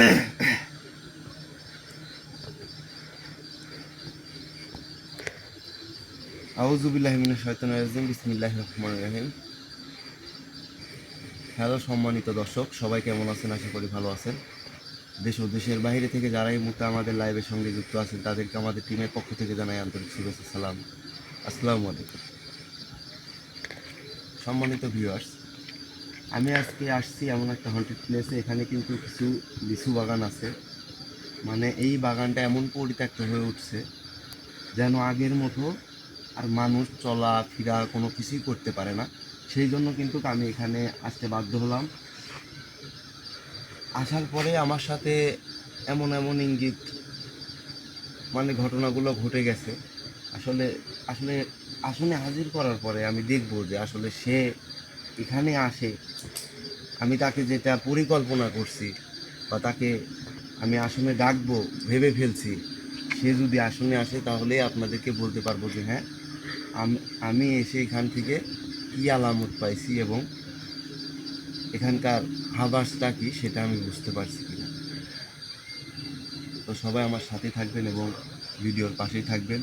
Hello সম্মানিত দর্শক, সবাই কেমন আছেন? আশা করি ভালো আছেন। দেশ ও দেশের বাইরে থেকে যারা এই মুহূর্তে আমাদের লাইভের সঙ্গে যুক্ত আছেন, তাদেরকে আমাদের টিমের পক্ষ থেকে জানাই আন্তরিক শুভেচ্ছা, সালাম। আসসালামু আলাইকুম। সম্মানিত ভিউয়ার্স আমি আজকে আসছি এমন একটা হন্টেড প্লেসে এখানে কিন্তু কিছু লিচু বাগান আছে। মানে এই বাগানটা এমন পরিত্যক্ত হয়ে উঠছে যেন আগের মতো আর মানুষ চলা, ফিরা, কোনো কিছুই করতে পারে না। সেই জন্য কিন্তু আমি এখানে আসতে বাধ্য হলাম। আসার পরে আমার সাথে এমন এমন ইঙ্গিত মানে ঘটনাগুলো ঘটে গেছে। আসলে আসলে আসনে হাজির করার পরে আমি দেখব যে আসলে সে এখানে আসে, আমি তাকে যেটা পরিকল্পনা করছি বা তাকে আমি আসনে ডাকবো, ভেবে ফেলছি, সে যদি আসনে আসে তাহলে আপনাদেরকে বলতে পারব যে হ্যাঁ আম- এসে এখান থেকে কী আলামত পাইছি এবং এখানকার হাবাসটা কি সেটা আমি বুঝতে পারছি কিনা। তো সবাই আমার সাথে থাকবেন এবং ভিডিওর পাশেই থাকবেন।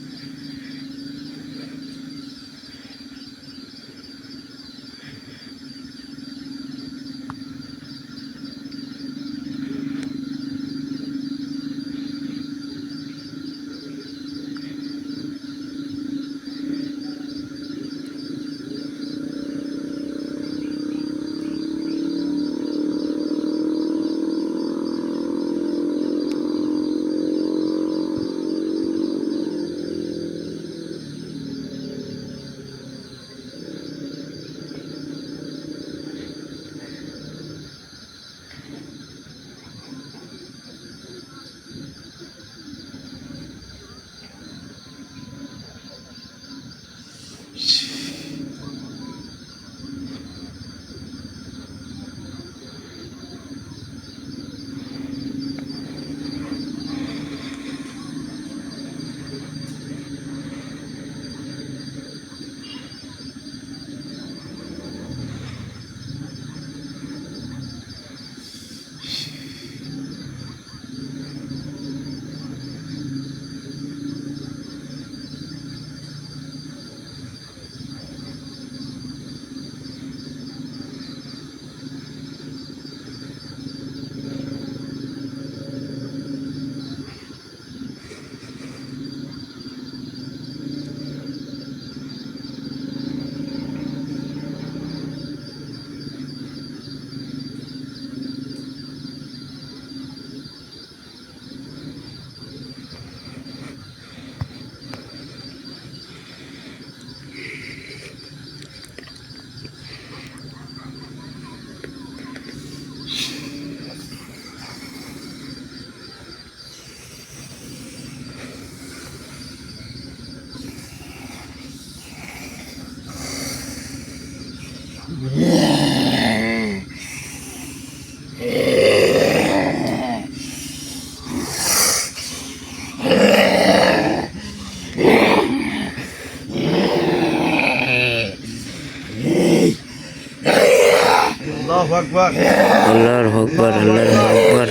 আল্লাহর হকবার আল্লাহর হকবার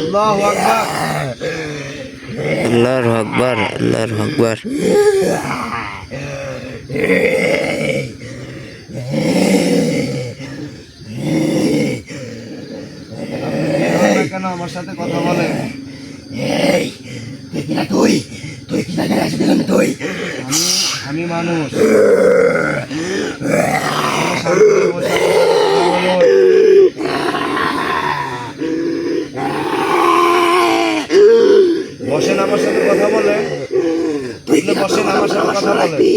আল্লাহু আকবার। আল্লাহর হকবার আল্লাহর হকবার কেন আমার সাথে কথা তুই তুই আমি আমি মানুষ। বসেন আমার সাথে কথা আপনি বসেন আমার সাথে কথা লাগবি।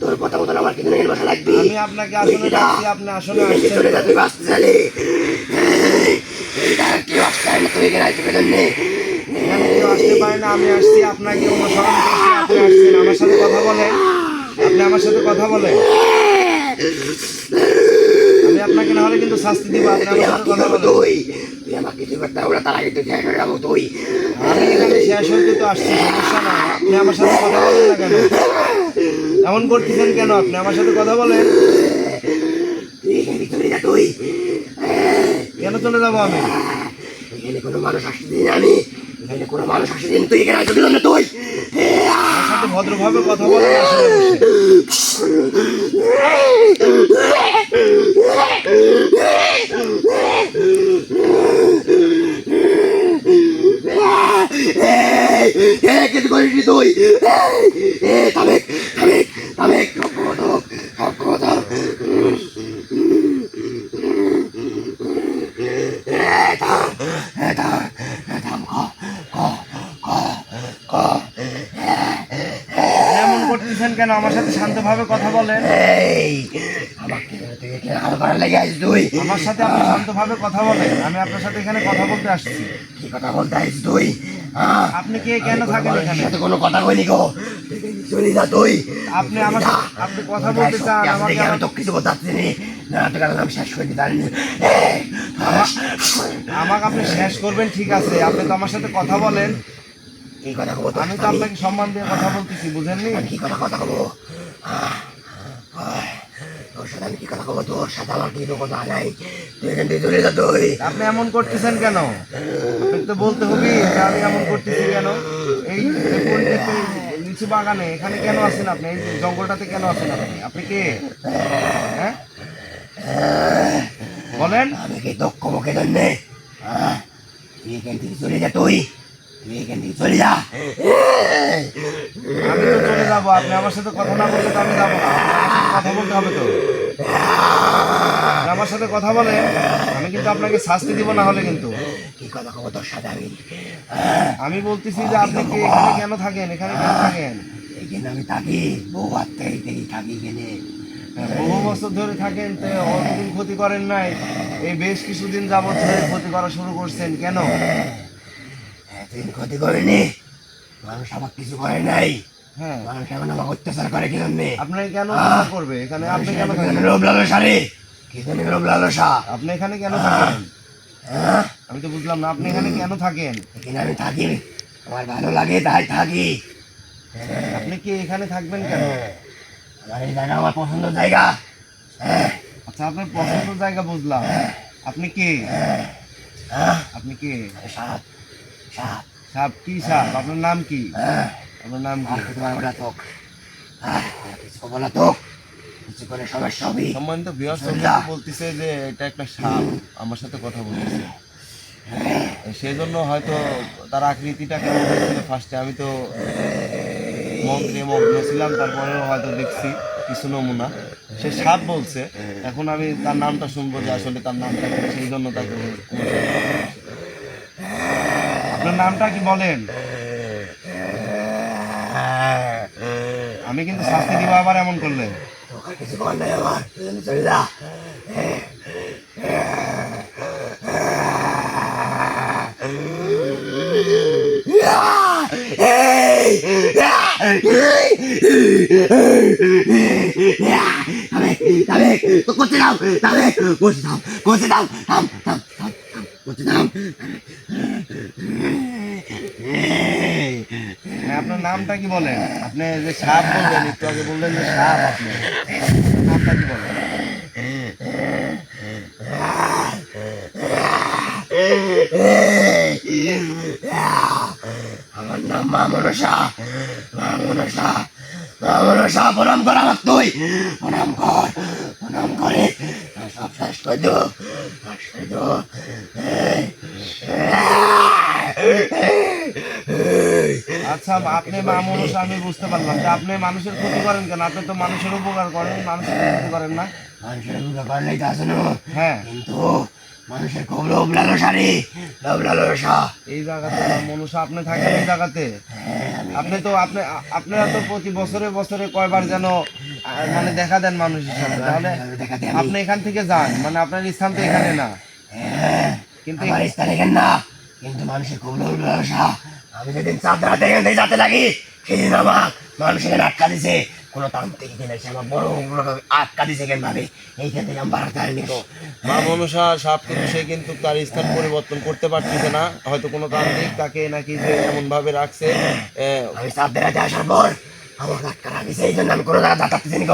তোর কথা মতন আমার কিন্তু বাসা লাগবি। আমি আপনাকে আসনে ডাকছি আপনি আসনে আসছেন চলে যা তুই বাঁচতে চালি। এই, এই তার কি বাঁচতে চাই না তুই এখানে আসবে জন্যে কেউ আসতে পারে না আমি আসছি আপনাকে অনুসরণ করছি আপনি আসছেন। আমার সাথে কথা বলেন আপনি আমার সাথে কথা বলেন। আমি আপনাকে না হলে কিন্তু শাস্তি দিব আপনি আমার আমার সাথে কথা করব বলেন। তুই তুই আমার কিছু করতে হবে তার আগে তুই শেষ হয়ে যাব তুই। আমি এখানে শেষ তো আসছি সমস্যা নাই। আপনি আমার সাথে কথা বলেন না কেন? এমন করতেছেন কেন? আপনি আমার সাথে কথা বলেন। তুই কেন চলে যাব আমি? এখানে কোনো মানুষ আসতে দিন আমি। এখানে কোনো মানুষ আসতে দিন তুই এখানে আসতে দিলাম না তুই? ভদ্রভাবে কথা এই, কিছু করিস তুই? সব কথা হোক। এই, থাম, এই, থাম, এই, থাম, ক, ক, ক, ক। আপনি এমন করতেছেন কেন আমার সাথে শান্তভাবে কথা বলেন এই, আমাকে তুই এখানে আরও করার লেগে আসিস তুই। আমার সাথে আপনি শান্তভাবে কথা বলেন আমি আপনার সাথে এখানে কথা বলতে আসছি। কি কথা বলতে আসিস তুই হ্যাঁ? আপনি কে কেন থাকেন এখানে? সাথে কোনো কথা কইনি গো। চলে যা তুই। আপনি আমার সাথে আপনি কথা বলতে চান আমাকে আমি আমার- তো কিছু কথা না। আমি শেষ করে। দিতে আমাকে আপনি শেষ করবেন ঠিক আছে। আপনি তো আমার সাথে কথা বলেন। কি কথা কবো আমি তো আপনাকে সম্মান দিয়ে কথা বলতেছি বুঝেননি? কি কথা কথা কবো তোর সাথে আমি কি কথা কবো? তোর সাথে আমার কি কথা নাই? তুই এখান থেকে চলে যা তুই। আপনি এমন করতেছেন কেন? তো বলতে হবে যে আমি এমন করতেছি কেন? এই লিচু বাগানে এখানে কেন আছেন আপনি? এই জঙ্গলটাতে কেন আছেন আপনি? আপনি কে? হ্যাঁ? বলেন। আমি কি দক্ষ মুখে আহ, তুই এখান থেকে চলে যা তুই। তুই এখান থেকে চলে যা। আমি তো চলে যাব আপনি আমার সাথে কথা না বললে তো আমি যাব না। কথা বলতে হবে তো। আমার সাথে কথা বলেন আমি কিন্তু আপনাকে শাস্তি দিব না হলে কিন্তু। কি কথা কবো তোর সাথে আমি? আমি বলতেছি যে আপনি কি এখানে কেন থাকেন? এখানে কেন থাকেন? এখানে আমি থাকি। বউ হাত থেকে থেকে এখানে। বহু বছর ধরে থাকেন তো অতদিন ক্ষতি করেন নাই। এই বেশ কিছুদিন যাবত ধরে ক্ষতি করা শুরু করছেন। কেন? এতদিন ক্ষতি করেনি। মানুষ আমার কিছু করে নাই। হ্যাঁ। মানুষ এখন আমাকে অত্যাচার করে কি জন্যে আপনাকে কেন অত্যাচার করবে? এখানে আপনি কেন থাকেন লোভ লালসা রে কি জন্য লোভ লালসা আপনি এখানে কেন থাকেন? হ্যাঁ আমি তো বুঝলাম না আপনি এখানে কেন থাকেন? এখানে আমি থাকি। আমার ভালো লাগে তাই থাকি। আপনি কি এখানে থাকবেন কেন? আমার এই জায়গা আমার পছন্দ জায়গা। হ্যাঁ। আচ্ছা আপনার পছন্দ জায়গা বুঝলাম। আপনি কে? হ্যাঁ। আপনি কে? সাপ সাপ কি সাপ? আপনার নাম কি? হ্যাঁ আপনার নাম কি? আর কিছু করব না তোক হ্যাঁ আর কিছু করব না তোক কিছু করে সমস্যা হবে সম্মানিত বিহার বলতেছে যে এটা একটা সাপ। আমার সাথে কথা বলতেছে। সেই জন্য হয়তো তার আকৃতিটা কেমন হয়েছিল ফার্স্টে আমি তো মন্ত্রে মগ্ন ছিলাম তারপরেও হয়তো দেখছি কিছু নমুনা। সে সাপ বলছে। এখন আমি তার নামটা শুনব যে আসলে তার নামটা সেই জন্য তাকে। আপনার নামটা কি বলেন আমি কিন্তু শাস্তি দিব আবার এমন করলে কিছু করার নাই আমার যা করতে দাও করতে দাও করতে দাও করতে দাও হ্যাঁ, আপনার নামটা কি বলেন? আপনি যে সাপ বললেন, একটু আগে বললেন যে সাপ আপনি। নামটা কি বলেন? আমার নাম মনসা মা মনসা প্রণাম কর আমার তুই। প্রণাম কর, প্রণাম করে। সব শেষ করে শেষ করে আচ্ছা আপনি মানুষ আমি বুঝতে পারলাম যে আপনি মানুষের ক্ষতি করেন কেন? আপনি তো মানুষের উপকার করেন মানুষের ক্ষতি করেন না। মানুষের করলেই তো হ্যাঁ। কিন্তু মানুষের খুব লোভ লালসা রে লোভ লালসা। এই জায়গাতে আপনি থাকেন এই জায়গাতে। আপনি তো আপনি আপনারা তো প্রতি বছরে বছরে কয়বার যেন মানে দেখা দেন মানুষের সাথে তাহলে আপনি এখান থেকে যান মানে আপনার স্থান তো এখানে না। কিন্তু স্থান এখানে না। কিন্তু মানুষের লোভ লালসা আমি যেদিন এখান থেকে যেতে লাগি সেদিন আমার মানুষ এখানে আটকা দিছে। কোনো তান্ত্রিক এখানে এসে আমার বড় আটকা দিছে কেন ভাবে? এইখান থেকে আমি বাড়াতে পারিনি গো মা মনসা সাপ কিন্তু সে কিন্তু তার স্থান পরিবর্তন করতে পারতেছে না। হয়তো কোনো তান্ত্রিক তাকে নাকি যে এমন ভাবে রাখছে। আমি চাঁদরাতে আসার পর আমার আটকা রাখিছে এই জন্য আমি কোনো জায়গা নি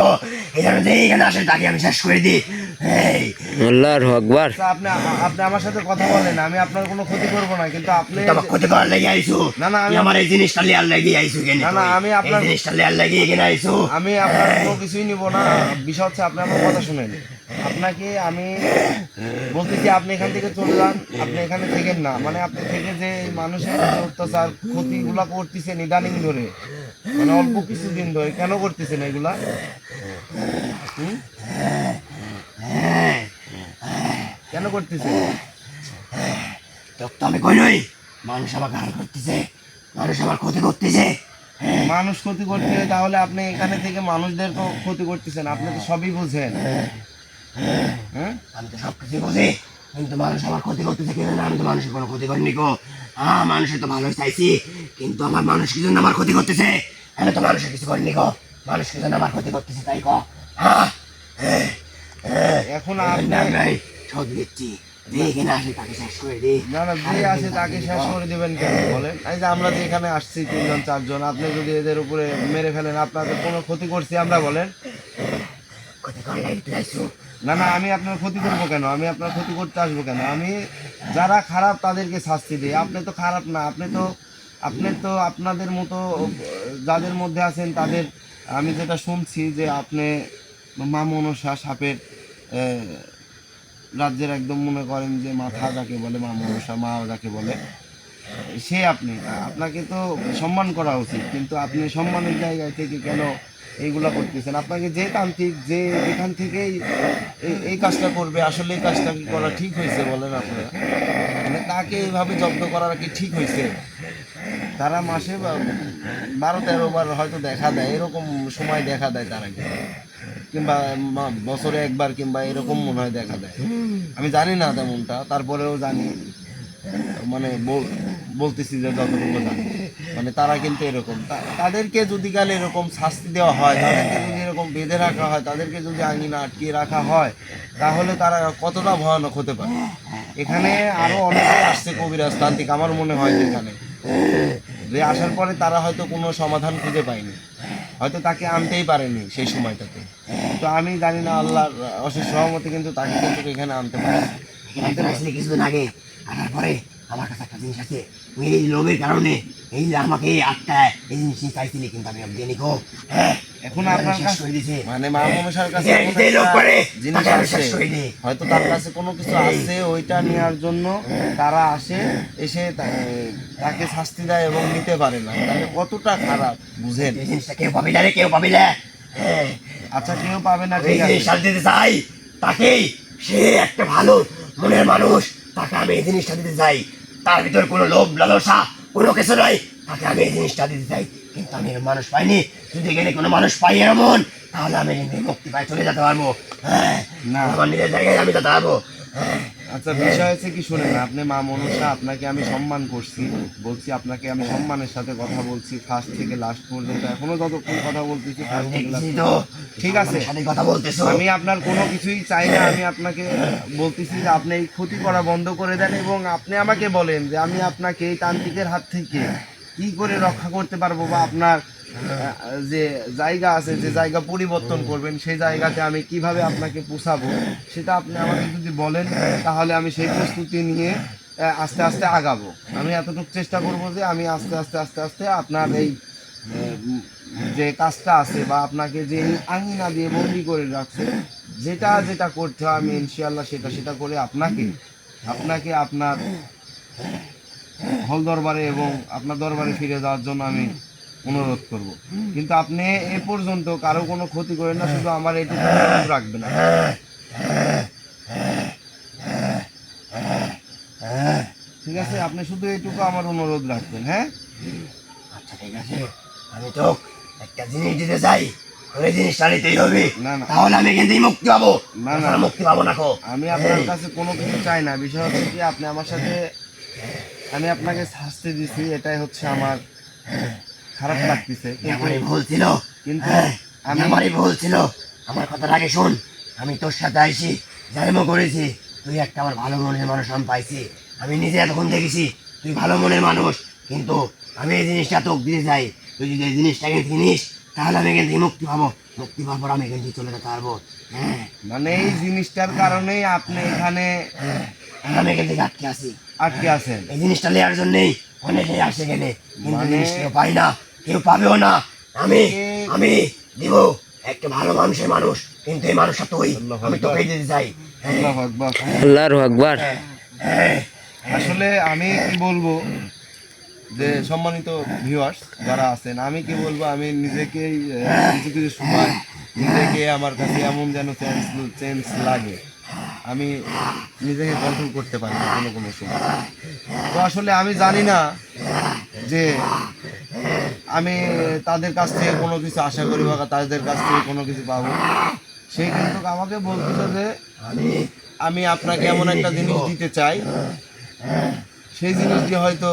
গো এই জন্য যে এইখানে আসে তাকে আমি শেষ করে দিই। এই। আল্লাহর আকবার। আপনি আপনি আমার সাথে কথা বলেন আমি আপনার কোনো ক্ষতি করব না কিন্তু আপনি তুই ক্ষতি করার লেগে আইসু। না, না, আমি- আমার এই জিনিসটা লিয়ার লেগে আইসু কেন? না, না, আমি আপনার- জিনিসটা লিয়ার লেগে এখানে আমি আপনার কোনো কিছুই নিব না। বিষয় হচ্ছে আপনি আমার কথা শুনেন। আপনাকে আমি বলতেছি আপনি এখান থেকে চলে যান আপনি এখানে থেকেন না। মানে আপনি থেকে যে মানুষের অত্যাচার ক্ষতিগুলা করতেছেন ইদানিং ধরে মানে অল্প কিছুদিন ধরে কেন করতেছেন এগুলা? কেন করতেছেন? তো আমি কই নই মানুষ আমার গান করতেছে মানুষ আমার ক্ষতি করতেছে। মানুষ ক্ষতি করতে হয় তাহলে আপনি এখানে থেকে মানুষদের ক- ক্ষতি করতেছেন আপনি তো সবই বুঝেন। হ্যাঁ? আমি তো সব কিছু বুঝি কিন্তু মানুষ আমার ক্ষতি করতেছে কেন আমি তো মানুষের কোনো ক্ষতি করিনি গো। হ্যাঁ মানুষের তো ভালো চাইছি কিন্তু আমার মানুষ কি জন্য আমার ক্ষতি করতেছে? আমি তো মানুষের কিছু করিনি গো। মানুষ কি জন্য আমার ক্ষতি করতেছে তাই গো? হ্যাঁ এখন আপনি আমি শোধ দিচ্ছি। আমরা এখানে আসছি তিনজন চারজন আপনি যদি এদের উপরে মেরে ফেলেন আপনাদের কোনো ক্ষতি করছি আমরা বলেন। ক্ষতি আইসু না না, আমি আপনার ক্ষতি করব কেন? আমি আপনার ক্ষতি করতে আসব কেন? আমি যারা খারাপ তাদেরকে শাস্তি দিই। আপনি তো খারাপ না, আপনি তো আপনি তো আপনাদের মতো, যাদের মধ্যে আছেন তাদের, আমি যেটা শুনছি যে আপনি মা মনসা সাপের রাজ্যের একদম মনে করেন যে মাথা যাকে বলে মা মনসা মা যাকে বলে সে আপনি আপনাকে তো সম্মান করা উচিত, কিন্তু আপনি সম্মানের জায়গায় থেকে কেন এইগুলা করতেছেন? আপনাকে যে তান্ত্রিক, যে এখান থেকেই এই- কাজটা করবে, আসলে এই কাজটা কি করা ঠিক হয়েছে বলেন আপনারা? মানে তাকে এইভাবে জব্দ করা কি ঠিক হয়েছে? তারা মাসে বারো তেরো বার হয়তো দেখা দেয়, এরকম সময় দেখা দেয় তারা। কিংবা বছরে একবার কিংবা এরকম মনে হয় দেখা দেয়। আমি জানি না তেমনটা, তারপরেও জানি। মানে বলতেছি যে যতটুকু জানি। মানে তারা কিন্তু এরকম। তাদেরকে যদি গেলে এরকম শাস্তি দেওয়া হয়, তাদেরকে যদি এরকম বেঁধে রাখা হয়, তাদেরকে যদি আঙিনা আটকিয়ে রাখা হয়, তাহলে তারা কতটা ভয়ানক হতে পারে? এখানে আরও অনেকে আসছে কবিরাজ তান্ত্রিক, আমার মনে হয় যে এখানে। যে আসার পরে তারা হয়তো কোনো সমাধান খুঁজে পায়নি। হয়তো তাকে আনতেই পারেনি সেই সময়টাতে। তো আমি জানি না, আল্লাহর অশেষ সহমতে কিন্তু তাকে কিন্তু এখানে আনতে পারে আনতে আসলে কিছুদিন আগে, আসার পরে আমার কাছে একটা জিনিস আছে এই লোভের কারণে এই যে আমাকে এই আটটায় এই জিনিস নিয়ে চাইছিলি কিন্তু আমি দিয়ে গো হ্যাঁ এখন আপনার কাছে করে দিছে মানে মা মনসার কাছে লোক করে, জিনিস আছে। হয়তো তার কাছে কোনো কিছু আছে ওইটা নেওয়ার জন্য তারা আসে এসে তাকে শাস্তি দেয় এবং নিতে পারে না। তাহলে কতটা খারাপ বুঝেন? এই জিনিসটা কেউ পাবি না রে কেউ পাবি না। হ্যাঁ। আচ্ছা কেউ পাবে না ঠিক আছে। জিনিসটা দিতে চাই তাকেই সে একটা ভালো মনের মানুষ তাকে আমি এই জিনিসটা দিতে চাই। তার ভিতর কোনো লোভ লালসা কোনো কিছু নয় তাকে আমি এই জিনিসটা দিতে চাই কিন্তু আমি মানুষ পাইনি। যদি এখানে কোনো মানুষ পাই এমন তাহলে আমি মুক্তি পাই চলে যেতে পারব। হ্যাঁ না। আমার নিজের জায়গায় আমি যেতে পারব। হ্যাঁ। আচ্ছা বিষয় হচ্ছে কি শুনেন আপনি মা মনসা আপনাকে আমি সম্মান করছি বলছি আপনাকে আমি সম্মানের সাথে কথা বলছি ফার্স্ট থেকে লাস্ট পর্যন্ত এখনও যতক্ষণ কথা বলতেছি ফার্স্ট থেকে last ঠিক আছে। কথা বলতেছো। আমি আপনার কোনো কিছুই চাই না আমি আপনাকে বলতেছি যে আপনি এই ক্ষতি করা বন্ধ করে দেন এবং আপনি আমাকে বলেন যে আমি আপনাকে এই তান্ত্রিকের হাত থেকে কি করে রক্ষা করতে পারব বা আপনার যে জায়গা আছে যে জায়গা পরিবর্তন করবেন সেই জায়গাতে আমি কীভাবে আপনাকে পোষাবো সেটা আপনি আমাকে যদি বলেন তাহলে আমি সেই প্রস্তুতি নিয়ে আস্তে আস্তে আগাবো। আমি এতটুকু চেষ্টা করব যে আমি আস্তে আস্তে আস্তে আস্তে আপনার এই যে কাজটা আছে বা আপনাকে যে এই আঙিনা দিয়ে বন্দি করে রাখছে যেটা যেটা করতে হয় আমি ইনশাল্লাহ সেটা সেটা করে আপনাকে আপনাকে আপনার হল দরবারে এবং আপনার দরবারে ফিরে যাওয়ার জন্য আমি অনুরোধ করব। কিন্তু আপনি এ পর্যন্ত কারও কোনো ক্ষতি করেন না শুধু আমার এটুকু রাখবেন। না ঠিক আছে আপনি শুধু এইটুকু আমার অনুরোধ রাখবেন হ্যাঁ? আচ্ছা ঠিক আছে। আমি তো একটা জিনিস দিতে চাই ওই জিনিসটা নিতেই হবে। না, না। তাহলে আমি এখান থেকে মুক্তি পাবো। না, না। মুক্তি পাবো না আমি আপনার কাছে কোনো কিছু চাই না। বিষয় হচ্ছে কি আপনি আমার সাথে আমি আপনাকে শাস্তি দিছি এটাই হচ্ছে আমার খারাপ লাগতেছে আমারই ভুল ছিল। কিন্তু হ্যাঁ, আমি আমারই ভুল ছিল। আমার কথার আগে শোন। আমি তোর সাথে আইসি জানিমও করেছি। তুই একটা আমার ভালো মনের মানুষ আমি পাইছি। আমি নিজে এতক্ষণ দেখেছি তুই ভালো মনের মানুষ। কিন্তু আমি এই জিনিসটা তোকে দিয়ে যাই তুই যদি এই জিনিসটাকে কিনিস তাহলে আমি এখান থেকে মুক্তি পাবো। মুক্তি পাওয়ার পর আমি এখান থেকে চলে যেতে পারব। হ্যাঁ। মানে এই জিনিসটার কারণেই আপনি এখানে হ্যাঁ, আমি এখান থেকে আটকে আছি। আটকে আছেন। এই জিনিসটা নেওয়ার জন্যই অনেকেই আসে গেলে কিন্তু মানে- জিনিস পাই না। কেউ পাবেও না। আমি আমি দিব। একটা ভালো মানুষের মানুষ কিন্তু এই মানুষটা তুই। আমি। তোকে দিতে চাই। হ্যাঁ, আল্লাহর আকবার। হ্যাঁ, আসলে আমি কি বলব যে সম্মানিত ভিউয়ার্স যারা আছেন আমি কি বলব আমি নিজেকেই কিছু কিছু সময় নিজেকে আমার কাছে এমন যেন চেঞ্জ চেঞ্জ লাগে। আমি নিজেকে কন্ট্রোল করতে পারি না কোনো কোনো সময়। তো আসলে আমি জানি না যে আমি তাদের কাছ থেকে কোনো কিছু আশা করি বা তাদের কাছ থেকে কোনো কিছু পাবো। সেই কিন্তু আমাকে বলতেছে যে, আমি আপনাকে এমন একটা জিনিস দিতে চাই। সেই জিনিস দিয়ে হয়তো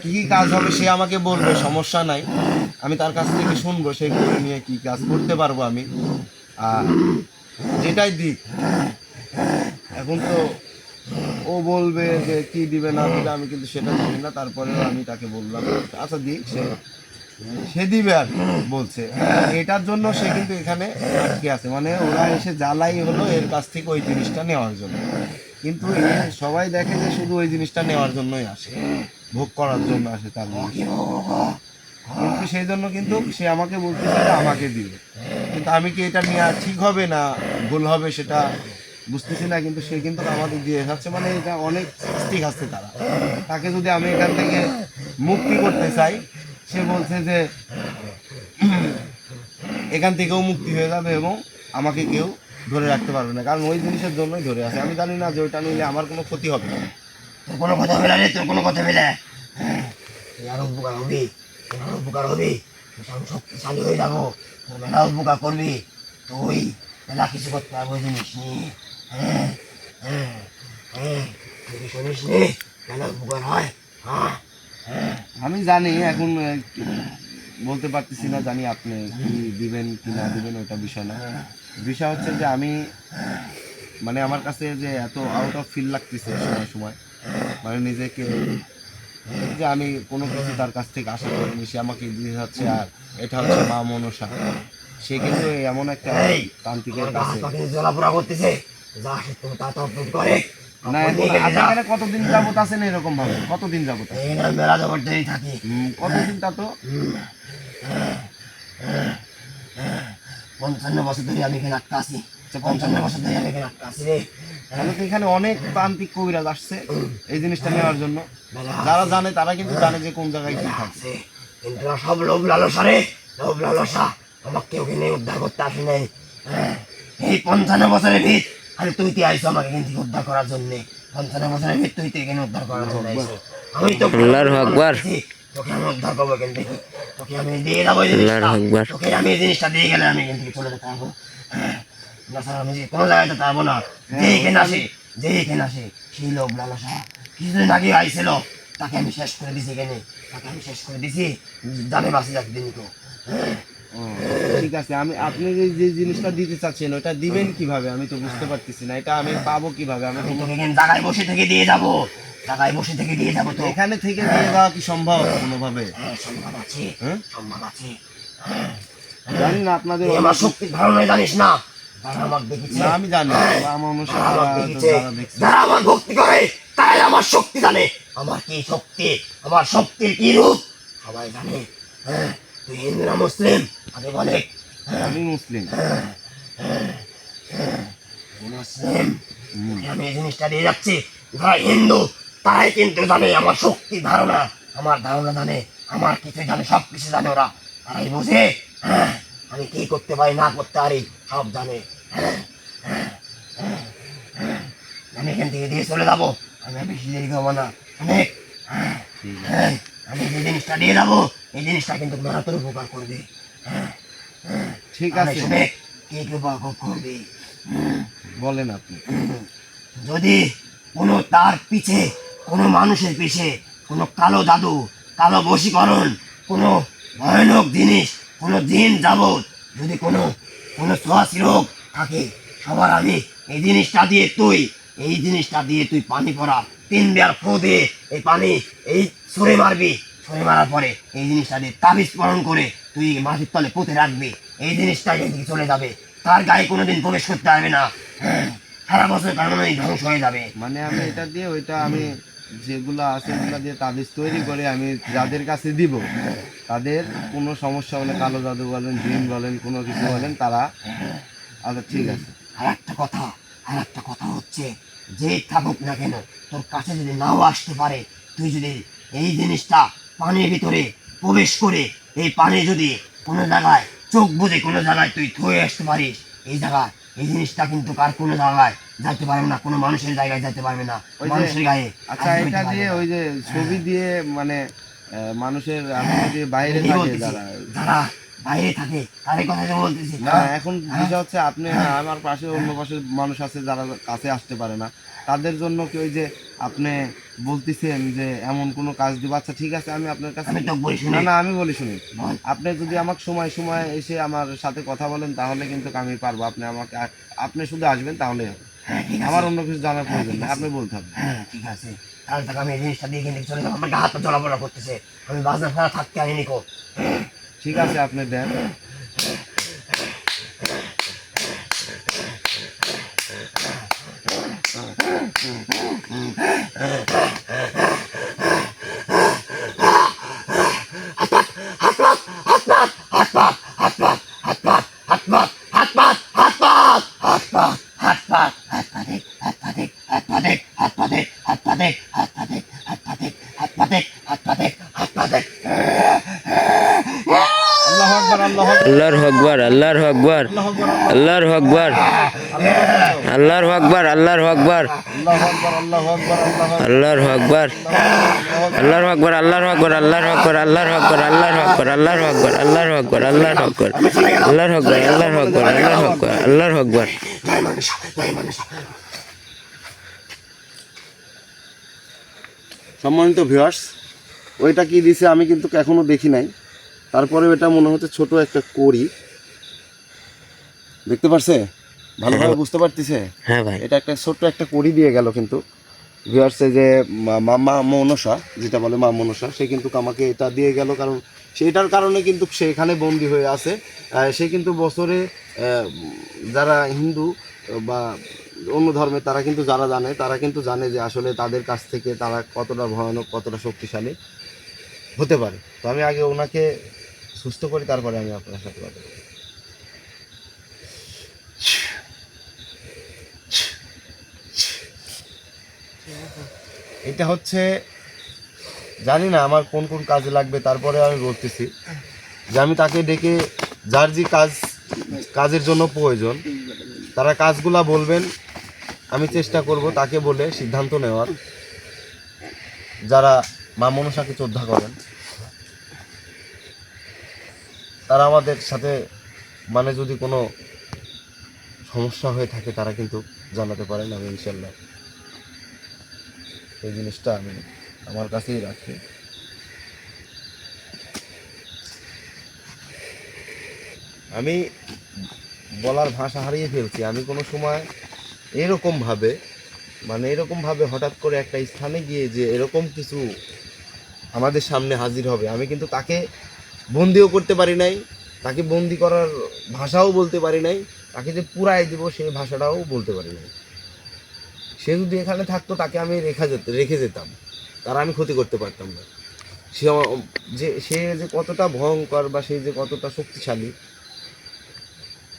কি কি কাজ হবে সে আমাকে বলবে, সমস্যা নাই। আমি তার কাছ থেকে শুনব সেই করে নিয়ে কি কাজ করতে পারব আমি। আর যেটাই দিক, এখন তো ও বলবে যে কি দিবে না দিবে, আমি কিন্তু সেটা জানি না। তারপরে আমি তাকে বললাম আচ্ছা দিক সে। সে দিবে আর বলছে। এটার জন্য সে কিন্তু এখানে আটকে আছে। মানে ওরা এসে জ্বালাই হলো, এর কাছ থেকে ওই জিনিসটা নেওয়ার জন্য। কিন্তু সবাই দেখে যে শুধু ওই জিনিসটা নেওয়ার জন্যই আসে, ভোগ করার জন্য আসে তার? কিন্তু সেই জন্য কিন্তু সে আমাকে বলতেছে যে আমাকে দিবে। কিন্তু আমি কি এটা নেওয়া ঠিক হবে না, ভুল হবে সেটা বুঝতেছি না, কিন্তু সে কিন্তু আমাদের দিয়ে যাচ্ছে। মানে এটা অনেক শাস্তি খাচ্ছে তারা। তাকে যদি আমি এখান থেকে মুক্তি করতে চাই সে বলছে যে, এখান থেকেও মুক্তি হয়ে যাবে এবং আমাকে কেউ ধরে রাখতে পারবে না। কারণ ওই জিনিসের জন্যই ধরে আছে। আমি জানি না যে ওইটা নিলে আমার কোনো ক্ষতি হবে না। তোর কোনো কথা বেলা রে, তোর কোনো কথা বেলা তুই আরও উপকার হবি, তুই আরও উপকার হবি। আরও শক্তিশালী হয়ে যাব। তোর মেলা উপকার করবি। তুই মেলা কিছু করতে পারব জিনিস নিয়ে। হ্যাঁ হ্যাঁ হ্যাঁ। কি শুনিস নি? মেলা উপকার হয়? হ্যাঁ। আমি জানি এখন বলতে পারতেছি না জানি আপনি কি দিবেন কি না দিবেন ওটা বিষয় না। বিষয় হচ্ছে যে আমি মানে আমার কাছে যে এত আউট অফ ফিল লাগতেছে সময় সময় মানে নিজেকে যে আমি কোনো কিছু তার কাছ থেকে আশা করিনি সে আমাকে দিয়ে যাচ্ছে আর এটা হচ্ছে মা মনসা। সে কিন্তু এমন একটা তান্ত্রিকের কাছে জ্বলাপোড়া করতেছে যা সে তুমি তা করে। না এখন আপনি এখানে কতদিন যাবত আছেন এরকম ভাবে কতদিন যাবত মেলা থাকি। কতদিন তা? তো পঞ্চান্ন বছর ধরে আমি এখানে আটকা আছি। পঞ্চান্ন বছর ধরে আমি এখানে আটকা আছি রে। তাহলে তো এখানে অনেক তান্ত্রিক কবিরাজ আসছে এই জিনিসটা নেওয়ার জন্য। যারা জানে তারা কিন্তু জানে যে কোন জায়গায় কি থাকছে কিন্তু সব লোভ লালসা রে। লোভ লালসা। আমাকে ওখানে উদ্ধার করতে আসে নাই। হ্যাঁ, এই পঞ্চান্ন বছরের ভিত। আরে তুই তো আইসো আমাকে থেকে উদ্ধার করার জন্য? পঞ্চান্ন বছরের ভিত তুই তো এখানে উদ্ধার করার জন্য আইসো আমি তো আল্লাহর আকবার। তোকে আমি উদ্ধার করব থেকে। তোকে আমি দিয়ে যাব আল্লাহর আকবার। তোকে আমি এই জিনিসটা দিয়ে গেলে আমি থেকে চলে যেতে পারব। হ্যাঁ, না স্যার আমি যে কোনো জায়গায় যেতে পারব না। যে এখানে আসে যে এখানে আসে সেই লোভ লালসা। কিছুদিন আগে আইছিল তাকে আমি শেষ করে দিছি এখানে। তাকে আমি শেষ করে দিছি। জানে বাসি যাক দিন তো। ও, ঠিক আছে আমি আপনি যে যে জিনিসটা দিতে চাচ্ছেন ওটা দিবেন কীভাবে? আমি তো বুঝতে পারতেছি না। এটা আমি পাবো কীভাবে? আমি তো জায়গায় বসে থেকে দিয়ে যাব। জায়গায় বসে থেকে দিয়ে যাব তো। এখানে থেকে দিয়ে দেওয়া কি সম্ভব কোনোভাবে? হ্যাঁ সম্ভব আছে। হ্যাঁ? সম্ভব আছে। জানি না আপনাদের তুই আমার শক্তির ধারণায় জানিস না? আমার আমি জানি যারা আমার ভক্তি করে তারাই আমার শক্তি জানে। আমার কি শক্তি? আমার শক্তির কি রূপ? সবাই জানে। হ্যাঁ। তুই হিন্দু না মুসলিম আমি বলে আমি মুসলিম। মুসলিম আমি এই জিনিসটা দিয়ে যাচ্ছি। যারা হিন্দু তারাই কিন্তু জানে আমার শক্তি ধারণা। আমার ধারণা জানে আমার কিছু জানে সব কিছু জানে ওরা। তারাই বুঝে হ্যাঁ, আমি কি করতে পারি না করতে পারি সব জানে। হ্যাঁ, হ্যাঁ, হ্যাঁ। আমি এখান থেকে দিয়ে চলে যাব। আমি বেশি দেরি করব না। অনেক হ্যাঁ, হ্যাঁ, আমি যে জিনিসটা দিয়ে যাব এই জিনিসটা কিন্তু মেরাতের উপকার করবে। হ্যাঁ, হ্যাঁ। ঠিক আছে। কে কে উপকার করবে। বলেন আপনি। যদি কোনো তার পিছে কোনো মানুষের পিছে কোনো কালো জাদু কালো বশীকরণ কোনো ভয়ানক জিনিস কোনো দিন যাবৎ যদি কোনো কোনো শ্বাসী রোগ থাকে সবার আমি এই জিনিসটা দিয়ে তুই এই জিনিসটা দিয়ে তুই পানি পড়া। তিন বের ফো দিয়ে এই পানি এই সরে মারবি। সরে মারার পরে এই জিনিসটা দিয়ে তাবিজ স্মরণ করে তুই মাটির তলে পুঁতে রাখবি এই জিনিসটা এখান থেকে চলে যাবে। তার গায়ে কোনোদিন প্রবেশ করতে পারবে না। হ্যাঁ, সারা বছর কারণে ধ্বংস হয়ে যাবে। মানে আমি এটা দিয়ে ওইটা আমি যেগুলো আছে ওগুলো দিয়ে তাবিজ তৈরি করে আমি যাদের কাছে দিব তাদের কোনো সমস্যা হলে কালো জাদু বলেন জিন বলেন কোনো কিছু বলেন তারা আচ্ছা ঠিক আছে। আর একটা কথা আর একটা কথা হচ্ছে যে থাকুক না কেন তোর কাছে যদি নাও আসতে পারে তুই যদি এই জিনিসটা পানির ভিতরে প্রবেশ করে এই পানি যদি কোনো জায়গায় চোখ বুঝে কোনো জায়গায় তুই থয়ে আসতে পারিস এই জায়গায় এই জিনিসটা কিন্তু কার কোনো জায়গায় যাইতে পারবে না কোনো মানুষের জায়গায় যাইতে পারবে না ওই যে- মানুষের গায়ে আচ্ছা এটা দিয়ে ওই যে ছবি দিয়ে মানে মানুষের বাইরে থাকে যারা যারা বাইরে থাকে তাদের কথা তো বলতেছি। না এখন বিষয় হচ্ছে আপনি আমার পাশে অন্য পাশে মানুষ আছে যারা কাছে আসতে পারে না। তাদের জন্য কি ওই যে আপনি বলতেছেন যে এমন কোনো কাজ দিব? আচ্ছা ঠিক আছে আমি আপনার কাছে না না আমি বলি শুনি। আপনি যদি আমাকে সময় সময় এসে আমার সাথে কথা বলেন তাহলে কিন্তু আমি পারব। আপনি আমাকে আপনি শুধু আসবেন তাহলে। হ্যাঁ আমার অন্য কিছু জানার প্রয়োজন না আপনি বলতে হবে। হ্যাঁ ঠিক আছে। তাহলে আমি এই জিনিসটা দিয়ে কিনে চলে যাব। আমার হাত চলাফেরা করতেছে। আমি বাজনা ফেরা থাকতে আনি নিকো ঠিক আছে আপনি দেন Hot Patek, Hot Patek, Hot Patek, Hot Patek, Hot Patek. আল্লাহর আকবার আল্লাহর আকবার আল্লাহ আকবার আল্লাহ আকবার আল্লাহ আকবার আল্লাহর আকবার আল্লাহর আকবার আল্লাহর আকবার আল্লাহর আকবার আল্লাহর আকবার আল্লাহর আকবার আল্লাহর আকবার আল্লাহর আকবার আল্লাহর আকবার আল্লাহর আকবার আল্লাহর আকবার আল্লাহর আকবার আল্লাহর আকবার সম্মানিত ভিউয়ার্স ওইটা কি দিছে আমি কিন্তু এখনও দেখি নাই তারপরে এটা মনে হচ্ছে ছোট একটা করি দেখতে পারছে? ভালোভাবে বুঝতে পারতেছে? হ্যাঁ ভাই। এটা একটা ছোট্ট একটা কড়ি দিয়ে গেল কিন্তু। ভিউয়ার্সে যে মা মনসা যেটা বলে মা মনসা সে কিন্তু আমাকে এটা দিয়ে গেল কারণ সেটার কারণে কিন্তু সেখানে বন্দি হয়ে আছে। সে কিন্তু বছরে যারা হিন্দু বা অন্য ধর্মে তারা কিন্তু যারা জানে তারা কিন্তু জানে যে আসলে তাদের কাছ থেকে তারা কতটা ভয়ানক কতটা শক্তিশালী হতে পারে। তো আমি আগে ওনাকে সুস্থ করি, তারপরে আমি আপনার সাথে কথা বলব। এটা হচ্ছে, জানি না আমার কোন কোন কাজে লাগবে, তারপরে আমি বলতেছি যে আমি তাকে ডেকে যার যে কাজ, কাজের জন্য প্রয়োজন, তারা কাজগুলা বলবেন, আমি চেষ্টা করব তাকে বলে সিদ্ধান্ত নেওয়ার যারা মা মনসাকে শ্রদ্ধা করেন তারা আমাদের সাথে মানে যদি কোনো সমস্যা হয়ে থাকে, তারা কিন্তু জানাতে পারেন আমি ইনশাল্লাহ এই জিনিসটা আমি আমার কাছেই রাখি। আমি বলার ভাষা হারিয়ে ফেলছি। আমি কোনো সময় এরকমভাবে মানে এরকমভাবে হঠাৎ করে একটা স্থানে গিয়ে যে এরকম কিছু আমাদের সামনে হাজির হবে, আমি কিন্তু তাকে বন্দিও করতে পারি নাই, তাকে বন্দি করার ভাষাও বলতে পারি নাই, তাকে যে পুরাই দিব সেই ভাষাটাও বলতে পারি নাই। সে যদি এখানে থাকতো, তাকে আমি রেখা যেত, রেখে যেতাম। তার আমি ক্ষতি করতে পারতাম না। সে যে সে যে কতটা ভয়ঙ্কর বা সে যে কতটা শক্তিশালী,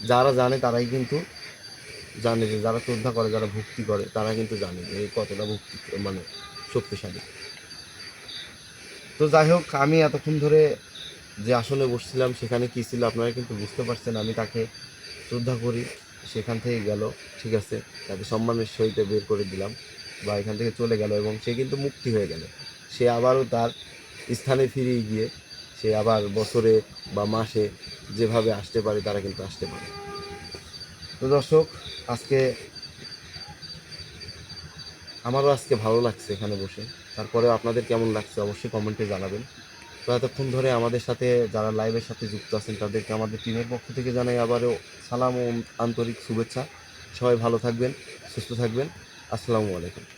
যারা জানে তারাই কিন্তু জানে যে, যারা শ্রদ্ধা করে, যারা ভক্তি করে, তারা কিন্তু জানে যে কতটা ভক্তি মানে শক্তিশালী। তো যাই হোক, আমি এতক্ষণ ধরে যে আসনে বসছিলাম, সেখানে কী ছিল আপনারা কিন্তু বুঝতে পারছেন, আমি তাকে শ্রদ্ধা করি, সেখান থেকে গেল, ঠিক আছে, তাকে সম্মানের সহিত বের করে দিলাম, বা এখান থেকে চলে গেল, এবং সে কিন্তু মুক্তি হয়ে গেল। সে আবারও তার স্থানে ফিরে গিয়ে, সে আবার বছরে বা মাসে যেভাবে আসতে পারে, তারা কিন্তু আসতে পারে। তো দর্শক, আজকে আমারও আজকে ভালো লাগছে এখানে বসে। তারপরে আপনাদের কেমন লাগছে, অবশ্যই কমেন্টে জানাবেন। তো এতক্ষণ ধরে আমাদের সাথে যারা লাইভের সাথে যুক্ত আছেন, তাদেরকে আমাদের টিমের পক্ষ থেকে জানাই আবারও সালাম ও আন্তরিক শুভেচ্ছা। সবাই ভালো থাকবেন, সুস্থ থাকবেন। আসসালামু আলাইকুম।